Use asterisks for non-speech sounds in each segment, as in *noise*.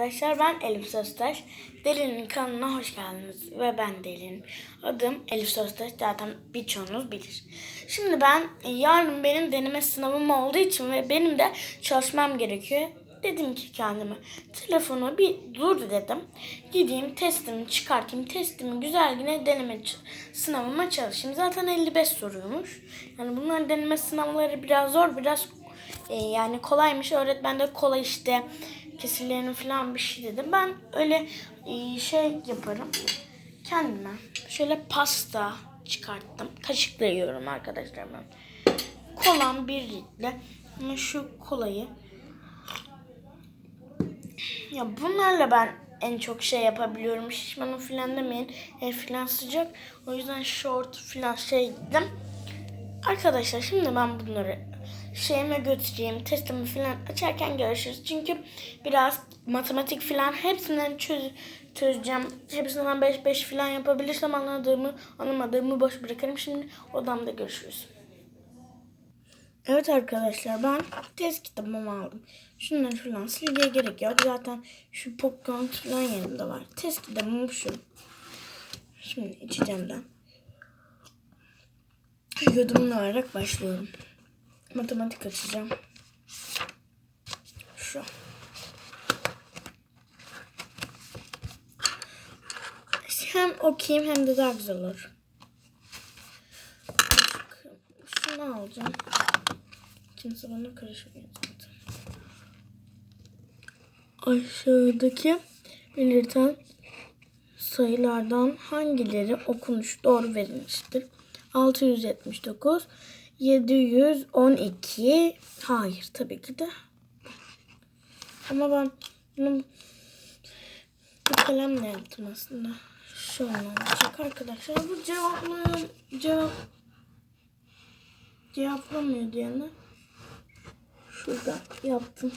Arkadaşlar ben Elif Söztaş. Deli'nin kanalına hoş geldiniz ve ben Deli'nin. Adım Elif Söztaş zaten birçoğunuz bilir. Şimdi ben yarın benim deneme sınavım olduğu için ve benim de çalışmam gerekiyor. Dedim ki kendime telefonu bir dur dedim. Gideyim testimi çıkartayım. Testimi güzel yine deneme sınavıma çalışayım. Zaten 55 soruymuş. Yani bunların deneme sınavları biraz zor biraz e, yani kolaymış. Öğretmen de kolay işte kesirlerini falan bir şey dedi. Ben öyle e, şey yaparım. Kendime şöyle pasta çıkarttım. Kaşıkla yiyorum arkadaşlar ben. Kolam bir litre. Şu kolayı ya bunlarla ben en çok şey yapabiliyorum. Şişmanım falan demeyin. El falan sıcak. O yüzden short falan şey dedim. Arkadaşlar şimdi ben bunları şeyime götüreyim. Testimi falan açarken görüşürüz. Çünkü biraz matematik falan hepsinden çöz, çözeceğim. Hepsinden 5 5 falan yapabilirsem anladığımı anlamadığımı boş bırakırım. Şimdi odamda görüşürüz. Evet arkadaşlar ben test kitabımı aldım. Şunları falan silgiye gerek yok. Zaten şu popcorn falan yanımda var. Test kitabım şu. Şimdi içeceğim de. Yudumlu olarak başlıyorum. Matematik açacağım. Şu. Hem okuyayım hem de daha güzel olur. Şunu alacağım. Kimse bana karışmıyor zaten. Aşağıdaki belirten sayılardan hangileri okunuş doğru verilmiştir? 679, 712. Hayır tabii ki de. Ama ben bunu bu kalemle yaptım aslında. Şöyle olacak arkadaşlar. Bu cevaplı cevap cevaplamıyor diyene. Şurada yaptım.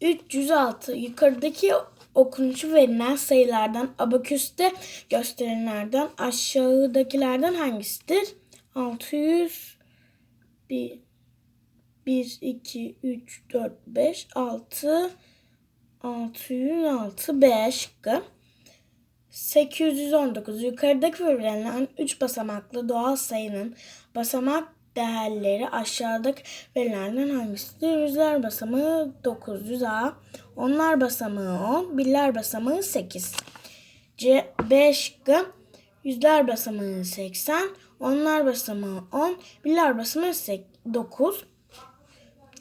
306 yukarıdaki okunuşu verilen sayılardan abaküste gösterilenlerden aşağıdakilerden hangisidir? 600 1 1 2 3 4 5 6 606 B şıkkı. 819 yukarıdaki verilen 3 basamaklı doğal sayının basamak değerleri aşağıdaki verilenlerden hangisidir? Yüzler basamağı 900A, onlar basamağı 10, birler basamağı 8. C, B şıkkı yüzler basamağı 80, onlar basamağı 10, birler basamağı 9.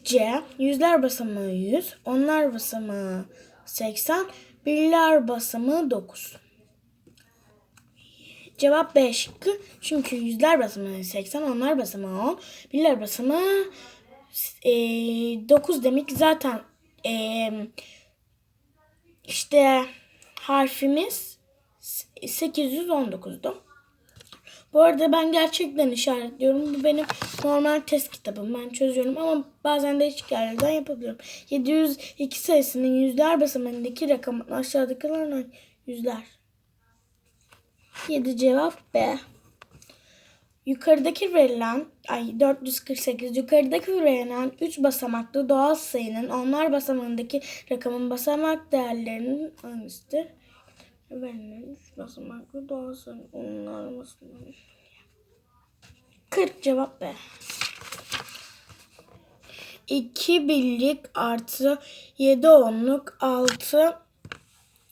C. Yüzler basamağı 100, onlar basamağı 80, birler basamağı 9. Cevap B şıkkı. Çünkü yüzler basamağı 80, onlar basamağı 10, birler basamağı e, 9 demek zaten e, işte harfimiz 819'du. Bu arada ben gerçekten işaretliyorum. Bu benim normal test kitabım. Ben çözüyorum ama bazen değişik yerlerden yapabiliyorum. 702 sayısının yüzler basamağındaki rakamın aşağıdakilerden yüzler. 7 cevap B. Yukarıdaki verilen ay 448 yukarıdaki verilen 3 basamaklı doğal sayının onlar basamağındaki rakamın basamak değerlerinin hangisidir? Verilen 3 basamaklı doğal sayının onlar basamak 40 cevap B. 2 birlik artı 7 onluk 6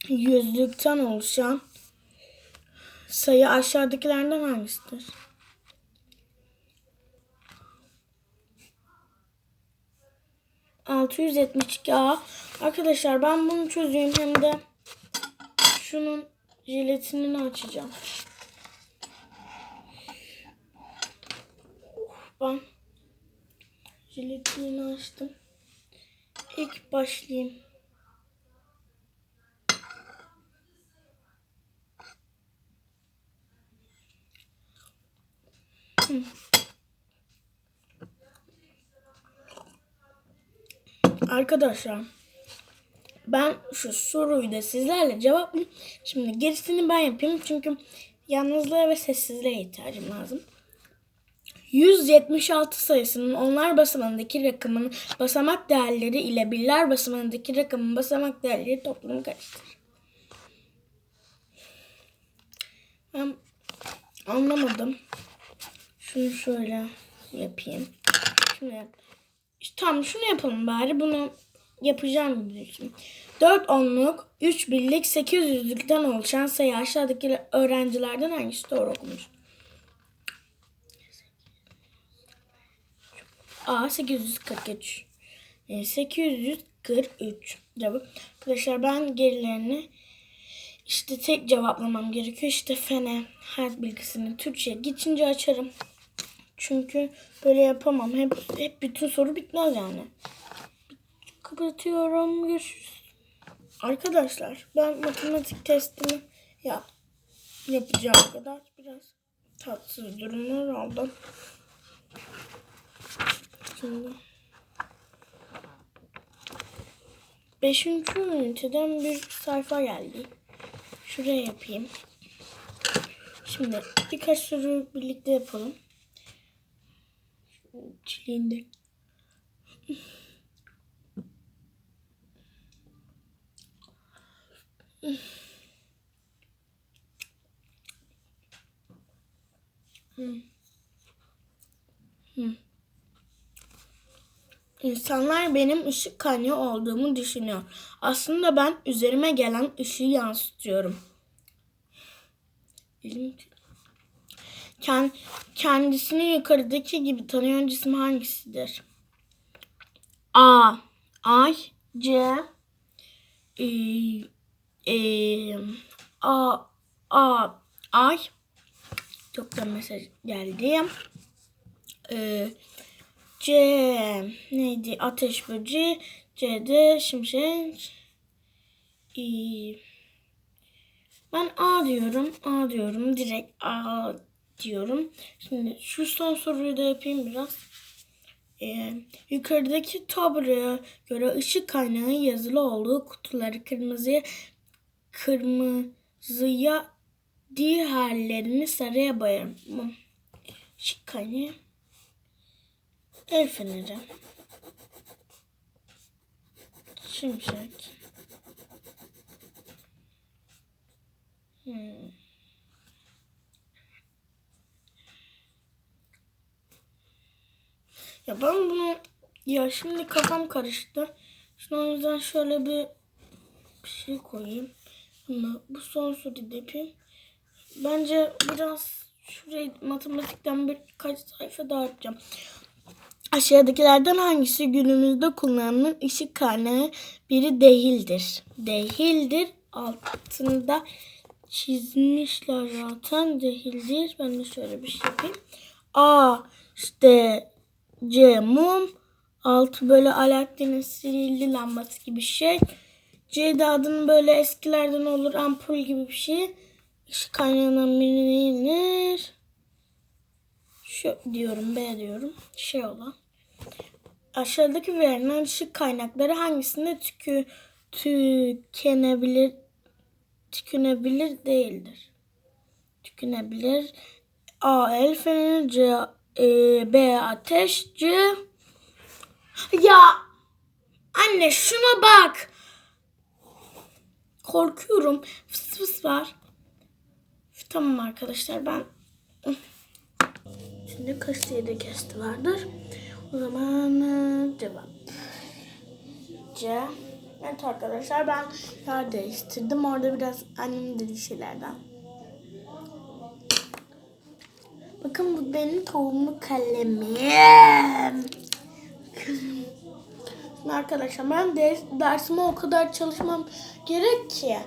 yüzlükten oluşan sayı aşağıdakilerden hangisidir? ...672A. Arkadaşlar ben bunu çözeyim hem de... ...şunun jiletinini açacağım. Ben... ...jiletinini açtım. İlk başlayayım. Arkadaşlar ben şu soruyu da sizlerle cevaplayayım. Şimdi gerisini ben yapayım çünkü yalnızlığa ve sessizliğe ihtiyacım lazım. 176 sayısının onlar basamağındaki rakamın basamak değerleri ile birler basamağındaki rakamın basamak değerleri toplamı kaçtır? Ben anlamadım. Şunu şöyle yapayım. Şunu yap. Tamam şunu yapalım bari. Bunu yapacağım gibi düşün. 4 onluk, 3 birlik, 8 yüzlükten oluşan sayı aşağıdaki öğrencilerden hangisi doğru okumuş? A 843. E, 843 cevap. Arkadaşlar ben gerilerini işte tek cevaplamam gerekiyor. İşte fene hayat bilgisini Türkçe geçince açarım. Çünkü böyle yapamam. Hep, hep bütün soru bitmez yani. Kapatıyorum. Görüşürüz. Arkadaşlar ben matematik testimi yap, yapacağım kadar biraz tatsız durumlar oldu. Şimdi Beşinci üniteden bir sayfa geldi. Şuraya yapayım. Şimdi birkaç soru birlikte yapalım. Çileğinde. İnsanlar benim ışık kaynağı olduğumu düşünüyor. Aslında ben üzerime gelen ışığı yansıtıyorum. Elim kendisini yukarıdaki gibi tanıyan cisim hangisidir? A. Ay. C. E, e, A. A. Ay. Çoktan mesaj geldi. E, C. Neydi? Ateş böceği. C'de şimşek. E, ben A diyorum. A diyorum. Direkt A diyorum. Şimdi şu son soruyu da yapayım biraz. Ee, yukarıdaki tabloya göre ışık kaynağı yazılı olduğu kutuları kırmızıya kırmızıya diğerlerini sarıya boyarım. Işık kaynağı el feneri. Şimşek. Hmm. Ya ben bunu ya şimdi kafam karıştı. Şimdi o yüzden şöyle bir, bir şey koyayım. Ama bu son soruyu da yapayım. Bence biraz şurayı matematikten birkaç sayfa daha yapacağım. Aşağıdakilerden hangisi günümüzde kullanılan ışık kaynağı biri değildir? Değildir. Altında çizmişler zaten değildir. Ben de şöyle bir şey yapayım. A işte C mum. Altı böyle Alaaddin'in sihirli lambası gibi bir şey. C de adının böyle eskilerden olur ampul gibi bir şey. Işık kaynağından birine inir. Şu diyorum B diyorum. Şey olan. Aşağıdaki verilen ışık kaynakları hangisinde tükü, tükenebilir tükenebilir değildir? Tükenebilir. A. El feneri C. E, B. Ateş. Ya anne şuna bak. Korkuyorum. Fıs fıs var. Tamam arkadaşlar ben Şimdi kaç sayıda kesti vardır? O zaman e, cevap. C. Evet arkadaşlar ben yer değiştirdim. Orada biraz annemin dediği şeylerden. Bakın bu benim tohumlu kalemim. Arkadaşlar ben de dersime o kadar çalışmam gerek ki.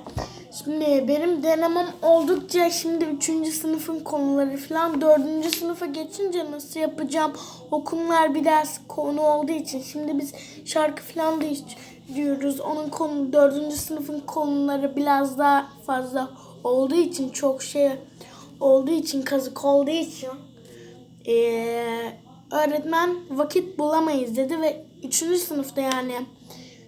Şimdi benim denemem oldukça şimdi 3. sınıfın konuları falan 4. sınıfa geçince nasıl yapacağım? O bir ders konu olduğu için şimdi biz şarkı falan da diyoruz. Onun konu 4. sınıfın konuları biraz daha fazla olduğu için çok şey olduğu için kazık olduğu için ee, öğretmen vakit bulamayız dedi ve 3. sınıfta yani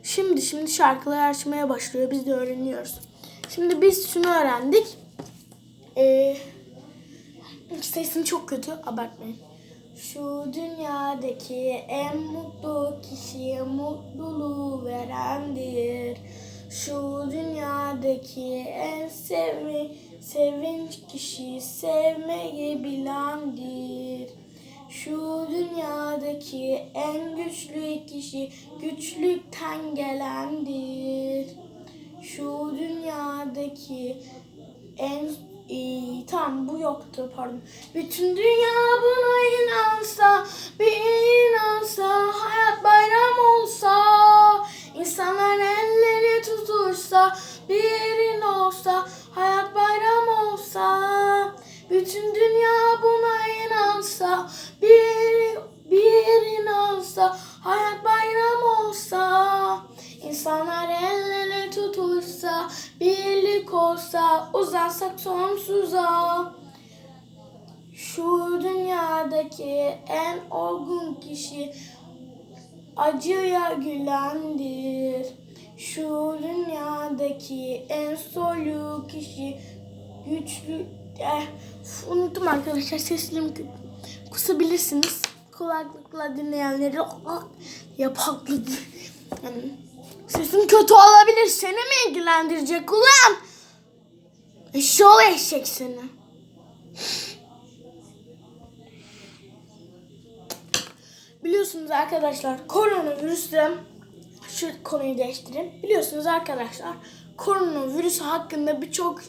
şimdi şimdi şarkılar açmaya başlıyor. Biz de öğreniyoruz. Şimdi biz şunu öğrendik. Ee, sesim çok kötü. Abartmayın. Şu dünyadaki en mutlu kişi mutluluğu verendir. Şu dünyadaki en sevi, sevinç kişi sevmeyi bilendir. Şu dünyadaki en güçlü kişi güçlükten gelendir. Şu dünyadaki en iyi tam bu yoktu pardon. Bütün dünya buna inansa, bir inansa, hayat bayram olsa, insanlar tutuşsa, bir yerin olsa, hayat bayram olsa, bütün dünya buna inansa, bir bir inansa, hayat bayram olsa, insanlar elleri tutuşsa, birlik olsa, uzansak sonsuza. Şu dünyadaki en olgun kişi acıya gülendir. Şu dünyadaki en soylu kişi güçlü... Eh, unuttum arkadaşlar seslim kusabilirsiniz. Kulaklıkla dinleyenleri ah, yapakladı. Sesim kötü olabilir. Seni mi ilgilendirecek ulan? Eşşoğlu eşek seni. Biliyorsunuz arkadaşlar koronavirüste şu konuyu değiştireyim. Biliyorsunuz arkadaşlar koronavirüs hakkında birçok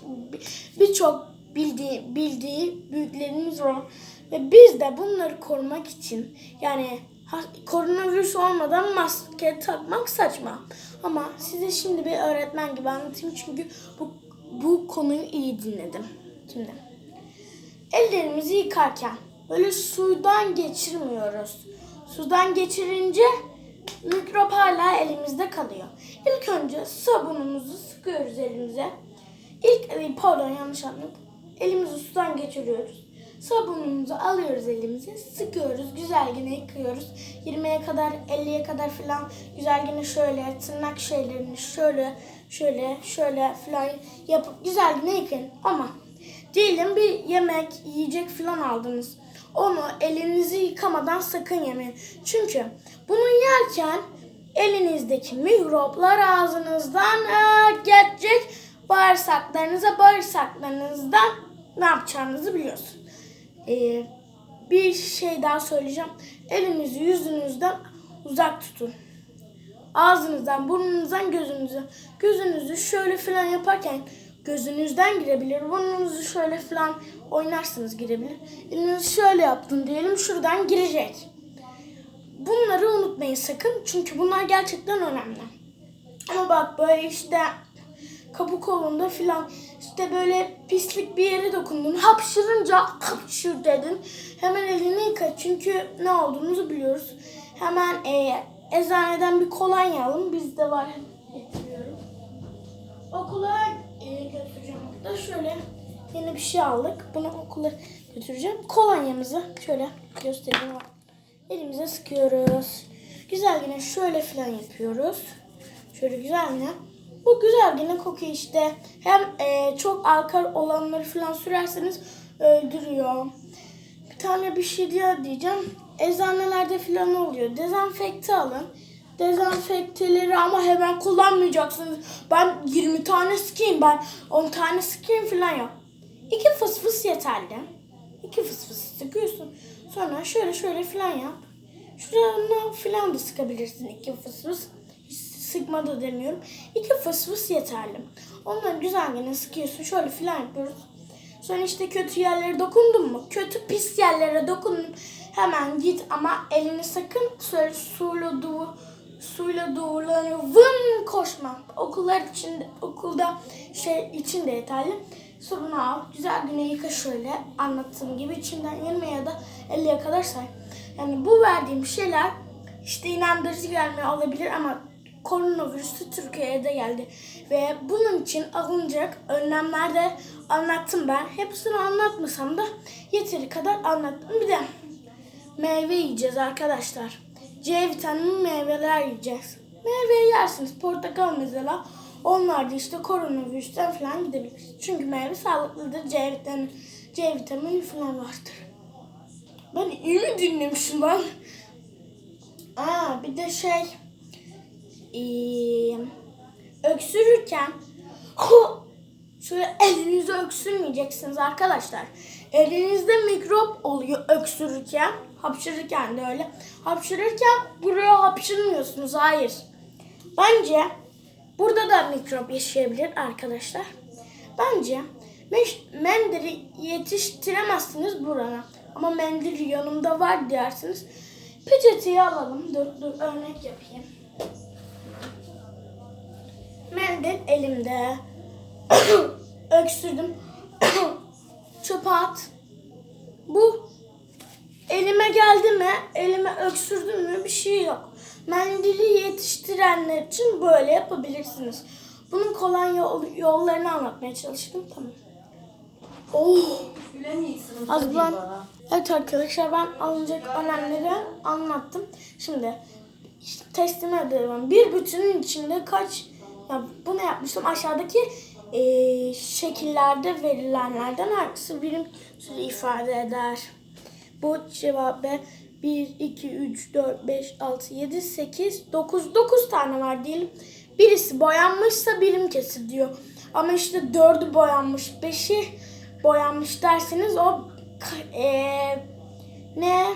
birçok bildiği bildiği büyüklerimiz var ve biz de bunları korumak için yani koronavirüs olmadan maske takmak saçma. Ama size şimdi bir öğretmen gibi anlatayım çünkü bu bu konuyu iyi dinledim. Şimdi ellerimizi yıkarken böyle sudan geçirmiyoruz. Sudan geçirince mikrop hala elimizde kalıyor. İlk önce sabunumuzu sıkıyoruz elimize. İlk pardon yanlış anladım. Elimizi sudan geçiriyoruz. Sabunumuzu alıyoruz elimize, sıkıyoruz, güzel yine yıkıyoruz. 20'ye kadar, 50'ye kadar falan güzel yine şöyle tırnak şeylerini şöyle, şöyle, şöyle falan yapıp güzel yine yıkayın. Ama diyelim bir yemek, yiyecek falan aldınız. Onu elinizi yıkamadan sakın yemeyin. Çünkü bunu yerken elinizdeki mikroplar ağzınızdan eee, geçecek. Bağırsaklarınıza, bağırsaklarınızdan ne yapacağınızı biliyorsun. Ee, bir şey daha söyleyeceğim. Elinizi yüzünüzden uzak tutun. Ağzınızdan, burnunuzdan, gözünüzden. Gözünüzü şöyle falan yaparken gözünüzden girebilir. Burnunuzu şöyle falan oynarsınız girebilir. Elinizi şöyle yaptın diyelim şuradan girecek. Unutmayın sakın. Çünkü bunlar gerçekten önemli. Ama bak böyle işte kapı kolunda filan işte böyle pislik bir yere dokundun. Hapşırınca hapşır dedin. Hemen elini yıka. Çünkü ne olduğumuzu biliyoruz. Hemen e, eczaneden bir kolonya alın. Bizde var. Getiriyorum. Okula e, götüreceğim. Da şöyle yeni bir şey aldık. Bunu okula götüreceğim. Kolonyamızı şöyle göstereyim. Elimize sıkıyoruz. Güzel yine şöyle filan yapıyoruz. Şöyle güzel yine. Bu güzel yine kokuyor işte. Hem e, çok alkal olanları falan sürerseniz öldürüyor. Bir tane bir şey diye diyeceğim. Eczanelerde falan oluyor. Dezenfekte alın. Dezenfekteleri ama hemen kullanmayacaksınız. Ben 20 tane sıkayım ben 10 tane sıkayım falan yok. İki fıs fıs yeterli. İki fıs fıs sıkıyorsun. Sonra şöyle şöyle falan yap. Şurana falan da sıkabilirsin iki fıs fıs. Hiç sıkma da demiyorum. İki fıs fıs yeterli. Onları güzel yine sıkıyorsun. Şöyle falan yapıyoruz. Sonra işte kötü yerlere dokundun mu? Kötü pis yerlere dokundun. Hemen git ama elini sakın şöyle suyla duvu suyla doğrulanıyor. Vın koşma. Okullar içinde okulda şey için de yeterli. Sorunu al. Güzel güne yıka şöyle anlattığım gibi içinden 20 ya da 50'ye kadar say. Yani bu verdiğim şeyler işte inandırıcı gelmiyor olabilir ama koronavirüs de Türkiye'ye de geldi. Ve bunun için alınacak önlemler de anlattım ben. Hepsini anlatmasam da yeteri kadar anlattım. Bir de meyve yiyeceğiz arkadaşlar. C vitamini meyveler yiyeceğiz. Meyve yersiniz. Portakal mesela. Onlar da işte koronavirüsten falan gidebilir. Çünkü meyve sağlıklıdır. C vitamini, C vitamini falan vardır. Ben iyi mi dinlemişim lan? Aa bir de şey ee, öksürürken şöyle elinizi öksürmeyeceksiniz arkadaşlar. Elinizde mikrop oluyor öksürürken. Hapşırırken de öyle. Hapşırırken buraya hapşırmıyorsunuz. Hayır. Bence burada da mikrop yaşayabilir arkadaşlar. Bence mendili yetiştiremezsiniz burana. Ama mendil yanımda var dersiniz. Peçeteyi alalım. Dur dur örnek yapayım. Mendil elimde. *coughs* Öksürdüm. *coughs* Çöpe at. Bu elime geldi mi, elime öksürdüm mü bir şey yok. Mendili yetiştirenler için böyle yapabilirsiniz. Bunun kolay yol, yollarını anlatmaya çalıştım. Tamam. Oh. Az ben, evet arkadaşlar ben alınacak önemleri anlattım. Şimdi işte teslim ediyorum. Bir bütünün içinde kaç ya bunu yapmıştım aşağıdaki eee, şekillerde verilenlerden hangisi birim süre ifade eder? Bu cevabı 1, 2, 3, 4, 5, 6, 7, 8, 9, 9 tane var diyelim. Birisi boyanmışsa birim kesir diyor. Ama işte dördü boyanmış, beşi boyanmış derseniz o eee, ne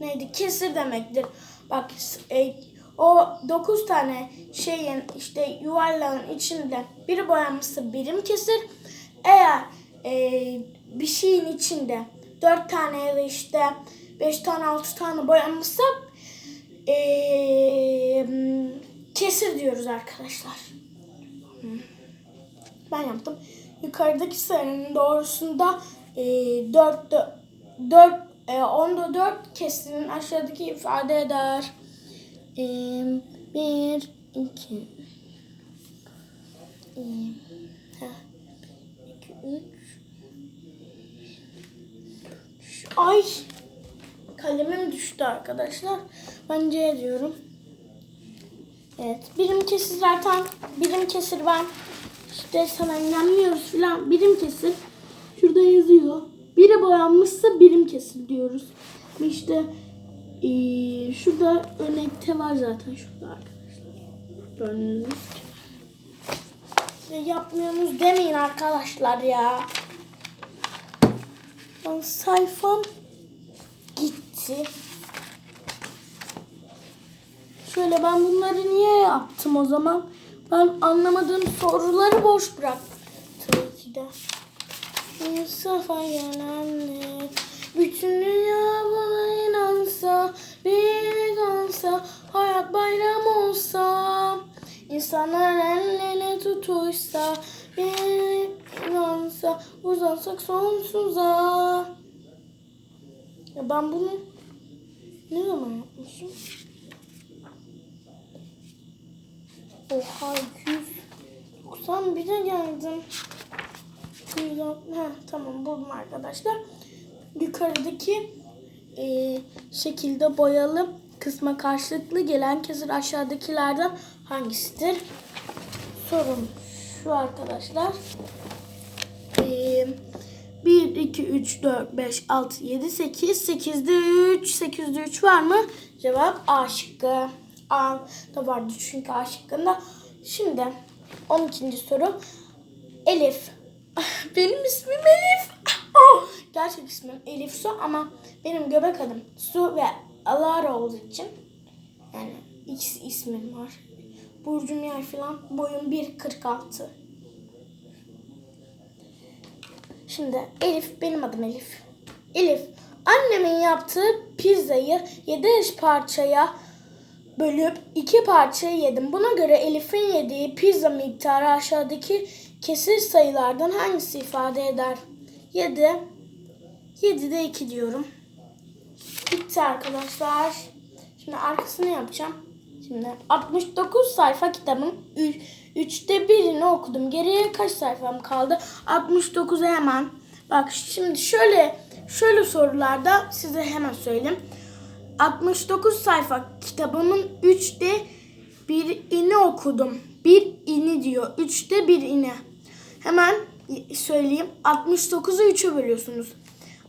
neydi kesir demektir. Bak e, o 9 tane şeyin işte yuvarlağın içinde biri boyanmışsa birim kesir. Eğer e, bir şeyin içinde 4 tane ya da işte 5 tane 6 tane boyanmışsa e, kesir diyoruz arkadaşlar. Ben yaptım. Yukarıdaki sayının doğrusunda e, 4, 4, e, onda 4 kesinin aşağıdaki ifade eder. E, 1, 2, 2, 3, Ay kalemim düştü arkadaşlar. Ben C diyorum. Evet. Birim kesir zaten birim kesir ben işte sana inanmıyoruz falan. Birim kesir. Şurada yazıyor. Biri boyanmışsa birim kesir diyoruz. İşte eee, şurada örnekte var zaten şurada arkadaşlar. Gördüğünüz yapmıyorsunuz demeyin arkadaşlar ya. Lan sayfam gitti. Şöyle ben bunları niye yaptım o zaman? Ben anlamadığım soruları boş bıraktım. Tabii ki de. Mustafa Yönenlik Bütün dünya bana inansa Bir kalsa Hayat bayram olsa İnsanlar el ele tutuşsa Bir inansa Uzansak sonsuza Ya ben bunu Ne zaman yapmışım? Oha 191'e geldim. Ha, tamam buldum arkadaşlar. Yukarıdaki e, şekilde boyalı kısma karşılıklı gelen kesir aşağıdakilerden hangisidir? Sorum şu arkadaşlar. E, 1, 2, 3, 4, 5, 6, 7, 8. 8'de 3. 8'de 3 var mı? Cevap A şıkkı. Da vardı çünkü A şıkkında. Şimdi 12. soru. Elif. *laughs* Benim ismim Elif. *laughs* Oh, gerçek ismim Elif Su ama benim göbek adım Su ve Alara olduğu için yani X ismim var. Burcum yay falan. Boyum 1.46. Şimdi Elif benim adım Elif. Elif annemin yaptığı pizzayı 7 eş parçaya bölüp iki parçaya yedim. Buna göre Elif'in yediği pizza miktarı aşağıdaki kesir sayılardan hangisi ifade eder? 7. 7'de 2 diyorum. Bitti arkadaşlar. Şimdi arkasını yapacağım. Şimdi 69 sayfa kitabın 3'te birini okudum. Geriye kaç sayfam kaldı? 69'a hemen. Bak şimdi şöyle şöyle sorularda size hemen söyleyeyim. 69 sayfa kitabımın 3'te bir ini okudum. Bir ini diyor. 3'te bir ini. Hemen söyleyeyim. 69'u 3'e bölüyorsunuz.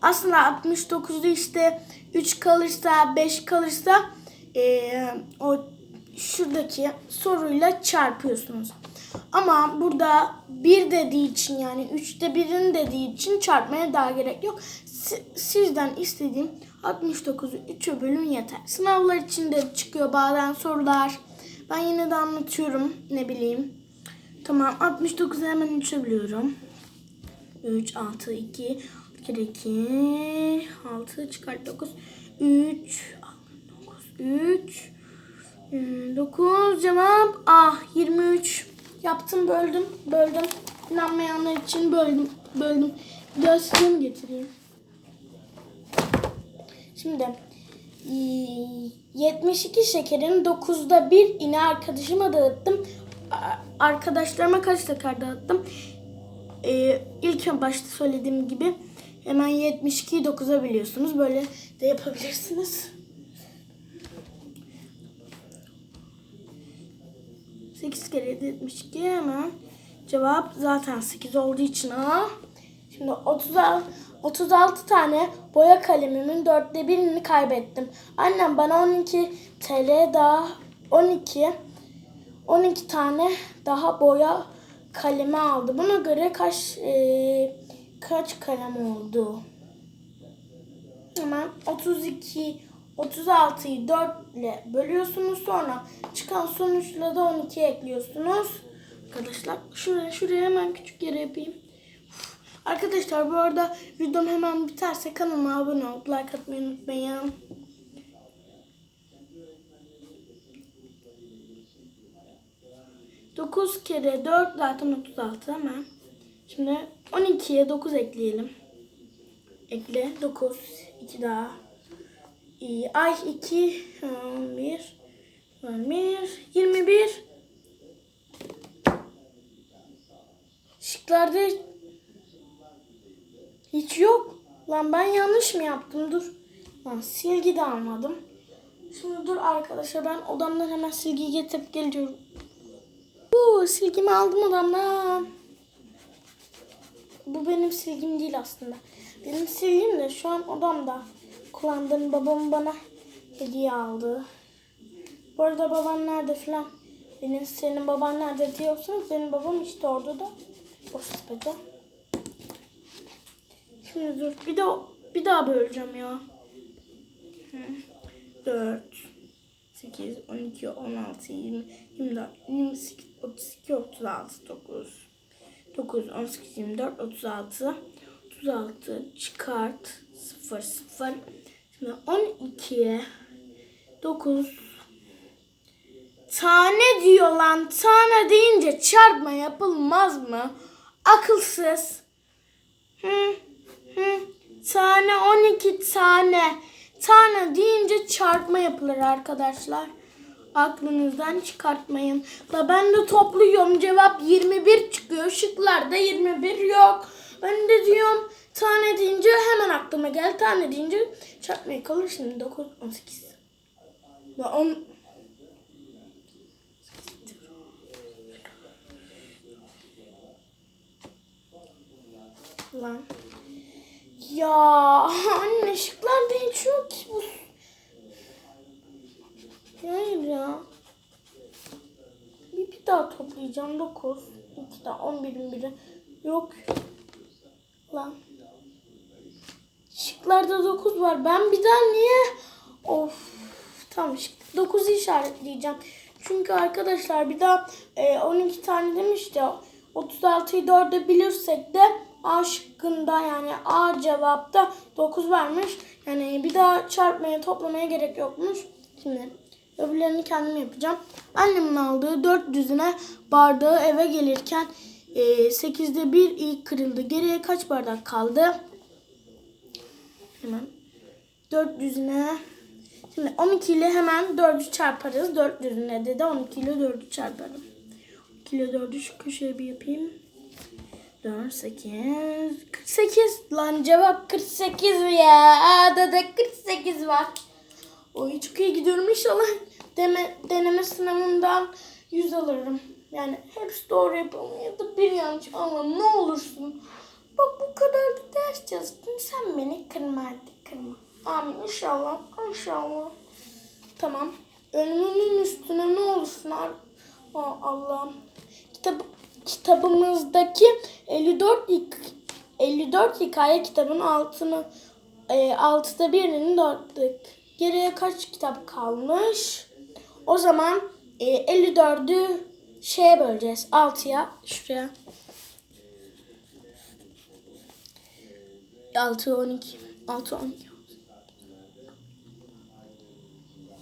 aslında 69'da işte 3 kalırsa 5 kalırsa eee, o şuradaki soruyla çarpıyorsunuz. Ama burada 1 dediği için yani 3'te 1'in dediği için çarpmaya daha gerek yok. Si- Sizden istediğim 69'u 3'e bölün yeter. Sınavlar için de çıkıyor bazen sorular. Ben yine de anlatıyorum ne bileyim. Tamam 69'u hemen 3'e bölüyorum. 3, 6, 2, bir kere 2, 6 çıkart 9, 3, 9, 3, 9 cevap ah 23 yaptım böldüm böldüm inanmayanlar için böldüm böldüm bir getireyim şimdi e, 72 şekerin 9'da 1 ine arkadaşıma dağıttım arkadaşlarıma kaç sefer dağıttım ee, ilk başta söylediğim gibi hemen 72'yi 9'a biliyorsunuz böyle de yapabilirsiniz 8 kere 7 72 hemen. Cevap zaten 8 olduğu için ha. Şimdi 36, 36 tane boya kalemimin dörtte birini kaybettim. Annem bana 12 TL daha 12 12 tane daha boya kalemi aldı. Buna göre kaç eee, kaç kalem oldu? Hemen 32 36'yı 4 ile bölüyorsunuz. Sonra çıkan sonuçla da 12 ekliyorsunuz. Arkadaşlar şuraya şuraya hemen küçük yere yapayım. Arkadaşlar bu arada videom hemen biterse kanalıma abone olup like atmayı unutmayın. Dokuz kere 4 zaten 36 hemen. Şimdi 12'ye 9 ekleyelim. Ekle 9 2 daha. İyi. Ay 2 1 1 21 Şıklarda hiç yok. Lan ben yanlış mı yaptım? Dur. Lan silgi de almadım. Şimdi dur arkadaşlar ben odamdan hemen silgiyi getirip geliyorum. Uuu silgimi aldım odamdan. Bu benim silgim değil aslında. Benim silgim de şu an odamda. Kullandığım babam bana hediye aldı. Bu arada baban nerede falan. Benim senin baban nerede diyorsanız benim babam işte orada da. O sepete. Şimdi dur bir de bir daha böleceğim ya. Hı. 4 8 12 16 20 24 28 32 36 9 9 18 24 36 36 çıkart 0 0 Şimdi 12'ye 9 tane diyor lan. Tane deyince çarpma yapılmaz mı? Akılsız. Hı. Tane 12 tane. Tane deyince çarpma yapılır arkadaşlar. Aklınızdan çıkartmayın. La ben de topluyorum. Cevap 21 çıkıyor. Şıklarda 21 yok. Ben de diyorum tane deyince hemen aklıma gel. Tane deyince çarpmaya kalır. Şimdi 9, 18. Ve 10, Lan. Ya anne ışıklar değişiyor ki bu. Hayır ya. Bir, bir daha toplayacağım. 9. 2 daha 11'in biri. Yok. Lan. Işıklarda 9 var. Ben bir daha niye? Of. Tamam. 9'u işaretleyeceğim. Çünkü arkadaşlar bir daha e, 12 tane demiş ya 36'yı 4'e bilirsek de A şıkkında yani A cevapta 9 vermiş. Yani bir daha çarpmaya toplamaya gerek yokmuş. Şimdi öbürlerini kendim yapacağım. Annemin aldığı 4 düzine bardağı eve gelirken e, 8'de 1 ilk kırıldı. Geriye kaç bardak kaldı? Hemen 4 düzine Şimdi 12 ile hemen 4'ü çarparız. 4 düzine de de 12 ile 4'ü çarparım. 12 ile 4'ü şu köşeye bir yapayım. 4, 8, 48. Lan cevap 48 ya. A'da da 48 var. Oy çok iyi gidiyorum inşallah. Deme, deneme sınavından 100 alırım. Yani hepsi doğru yapalım ya da bir yanlış ama ne olursun. Bak bu kadar da ders çalıştın. Sen beni kırma hadi kırma. Amin inşallah. İnşallah. Tamam. Önümün üstüne ne olursun abi? Aa, Allah'ım. Kitap, kitabımızdaki 54 hik 54 hikaye kitabın altını e, altıda birini dörtlük. Geriye kaç kitap kalmış? O zaman e, 54'ü şeye böleceğiz. 6'ya. Şuraya. 6 12 6 12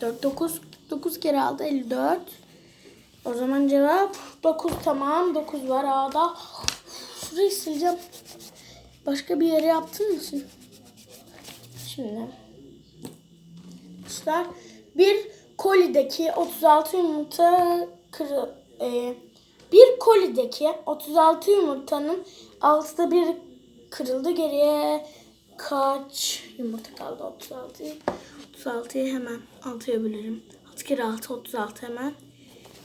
4 9 9 kere aldı 54. O zaman cevap 9 tamam. 9 var A'da. Şurayı sileceğim. Başka bir yere yaptın mı? Şimdi. Arkadaşlar bir kolideki 36 yumurta kırı, e, bir kolideki 36 yumurtanın altıda bir kırıldı. Geriye kaç yumurta kaldı? 36. 36'yı hemen 6'ya bölerim. 6 kere 6 36 hemen.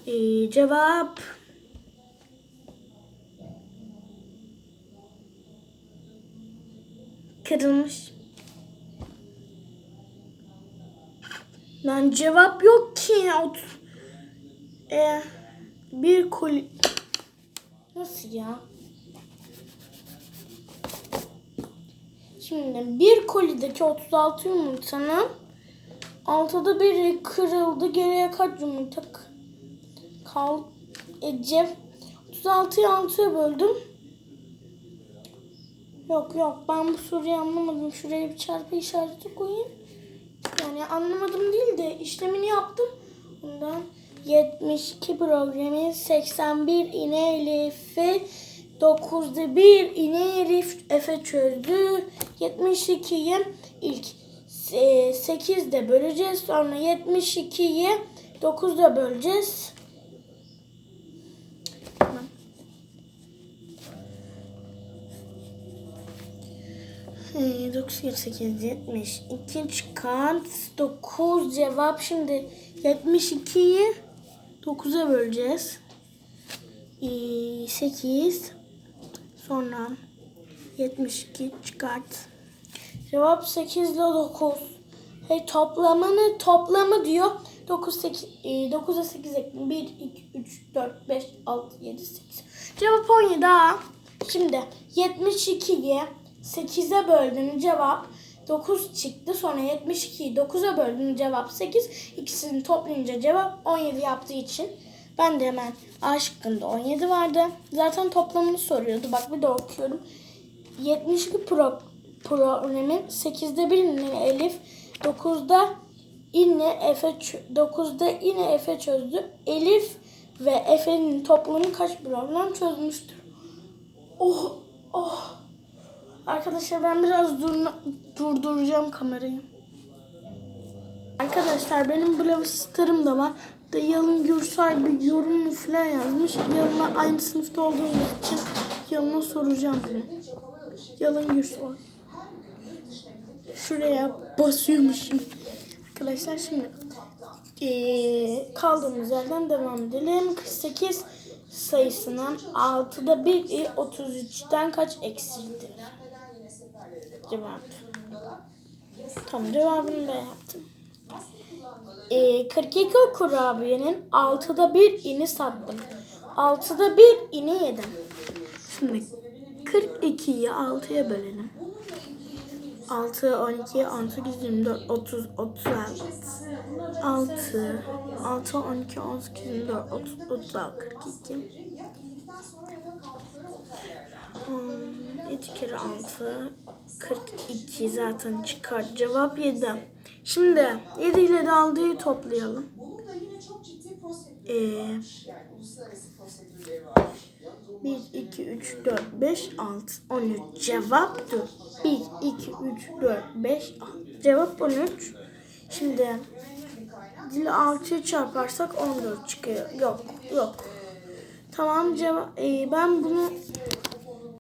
Ee, cevap kırılmış. Lan cevap yok ki. Ot ee, bir koli... Nasıl ya? Şimdi bir kolideki 36 yumurtanın altıda biri kırıldı. Geriye kaç yumurta kal e, Cem 36'yı 6'ya böldüm. Yok yok ben bu soruyu anlamadım. Şuraya bir çarpı işareti koyayım. Yani anlamadım değil de işlemini yaptım. Ondan 72 programı 81 iğne elifi 9'da 1 iğne elif efe çözdü. 72'yi ilk 8'de böleceğiz. Sonra 72'yi 9'da böleceğiz. Ee, 948 72 çıkan 9 cevap şimdi 72'yi 9'a böleceğiz. Ee, 8 sonra 72 çıkart. Cevap 8 ile 9. Hey toplamını toplamı diyor. 9 8 9'a 8 ekleyin. 1 2 3 4 5 6 7 8. Cevap 17 ha. Şimdi 72'ye 8'e böldüm cevap 9 çıktı. Sonra 72'yi 9'a böldüm cevap 8. İkisini toplayınca cevap 17 yaptığı için ben de hemen A şıkkında 17 vardı. Zaten toplamını soruyordu. Bak bir de okuyorum. 72 pro, problemin 8'de 1 Elif 9'da yine Efe çö- 9'da yine Efe çözdü. Elif ve Efe'nin toplamı kaç problem çözmüştür? Oh oh. Arkadaşlar ben biraz dur durduracağım kamerayı. Arkadaşlar benim Bravo Star'ım da var. Da Yalın Gürsay bir yorum falan yazmış. Yalın'la aynı sınıfta olduğumuz için Yalın'a soracağım bunu. Yalın Gürsay. Şuraya basıyormuşum. Arkadaşlar şimdi eee, kaldığımız yerden devam edelim. 48 sayısının 6'da 1 33'ten kaç eksidir? Cevap. Tamam cevabını da yaptım. Ee, 42 kurabiyenin 6'da 1 ini sattım. 6'da 1 ini yedim. Şimdi 42'yi 6'ya bölelim. 6, 12, 18, 24, 30, 36. 6, 6, 12, 18, 24, 30, 36, 42. Hmm, 7 kere 6, 42 zaten çıkar. Cevap 7. Şimdi 7 ile de 6'yı toplayalım. Ee, 1, 2, 3, 4, 5, 6, 13. Cevap 4. 1, 2, 3, 4, 5, 6. Cevap 13. Şimdi dili 6'ya çarparsak 14 çıkıyor. Yok, yok. Tamam cevap. Ee, ben bunu